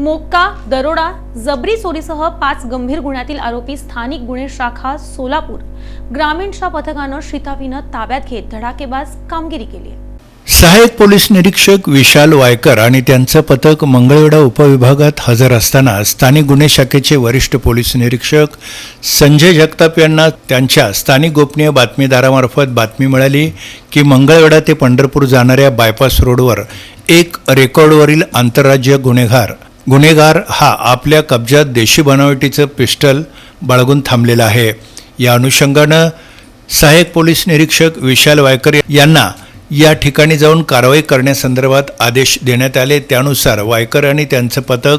मोक्का दरोडा जबरी चोरीसह पाच गंभीर गुन्ह्यातील आरोपी स्थानिक गुन्हे शाखा सोलापूर. ग्रामीणच्या पथकानं शिताफीनं ताब्यात घेत धडाकेबाज कामगिरी केली आहे. सहाय्यक पोलीस निरीक्षक विशाल वायकर आणि त्यांचं पथक मंगळवेढा उपविभागात हजर असताना स्थानिक गुन्हे शाखेचे वरिष्ठ पोलीस निरीक्षक संजय जगताप यांना त्यांच्या स्थानिक गोपनीय बातमीदारामार्फत बातमी मिळाली की मंगळवेढा ते पंढरपूर जाणाऱ्या बायपास रोडवर एक रेकॉर्डवरील आंतरराज्य गुन्हेगार गुन्हेगार हा आपल्या कब्जात देशी बनावटीचं पिस्टल बाळगून थांबलेला आहे. या अनुषंगानं सहाय्यक पोलीस निरीक्षक विशाल वायकर यांना या ठिकाणी जाऊन कारवाई करण्यासंदर्भात आदेश देण्यात आले. त्यानुसार वायकर आणि त्यांचं पथक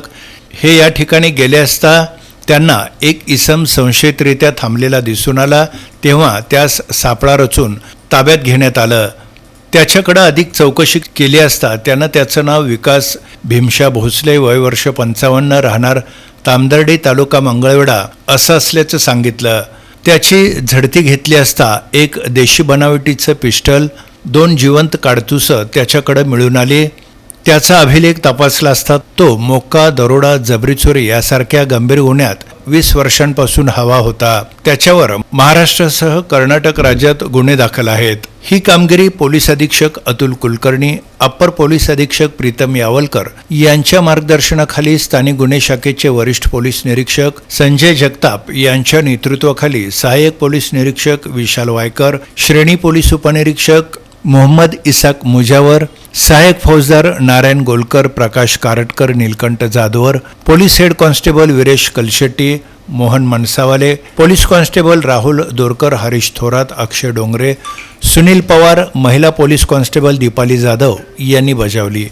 हे या ठिकाणी गेले असता त्यांना एक इसम संशयितरित्या थांबलेला दिसून आला. तेव्हा त्यास सापळा रचून ताब्यात घेण्यात आलं. त्याच्याकडं अधिक चौकशी केली असता त्यानं त्याचं नाव विकास भीमशा भोसले वय वर्ष पंचावन्न राहणार तामदर्डी तालुका मंगळवेढा असं असल्याचं सांगितलं. त्याची झडती घेतली असता एक देशी बनावटीचं पिस्टल दोन जिवंत काडतुसं त्याच्याकडं मिळून आली. त्याचा अभिलेख तपासला असता तो मोक्का दरोडा जबरी चोरी यासारख्या गंभीर गुन्ह्यात वीस वर्षांपासून हवा होता. त्याच्यावर महाराष्ट्रासह कर्नाटक राज्यात गुन्हे दाखल आहेत. ही कामगिरी पोलीस अधीक्षक अतुल कुलकर्णी अप्पर पोलीस अधीक्षक प्रीतम यावलकर यांच्या मार्गदर्शनाखाली स्थानिक गुन्हे शाखेचे वरिष्ठ पोलीस निरीक्षक संजय जगताप यांच्या नेतृत्वाखाली सहाय्यक पोलीस निरीक्षक विशाल वायकर श्रेणी पोलीस उपनिरीक्षक मोहम्मद इसाक मुजावर सहाय्यक फौजदार Narayan Golkar Prakash Kartakar Neelkanth Jadhavar police head constable Viresh Kalshetti Mohan Mansawale police constable Rahul Dorkar Harish Thorat Akshay Dongre Sunil Pawar महिला पोलीस कॉन्स्टेबल दीपाली जाधव यांनी बजावली.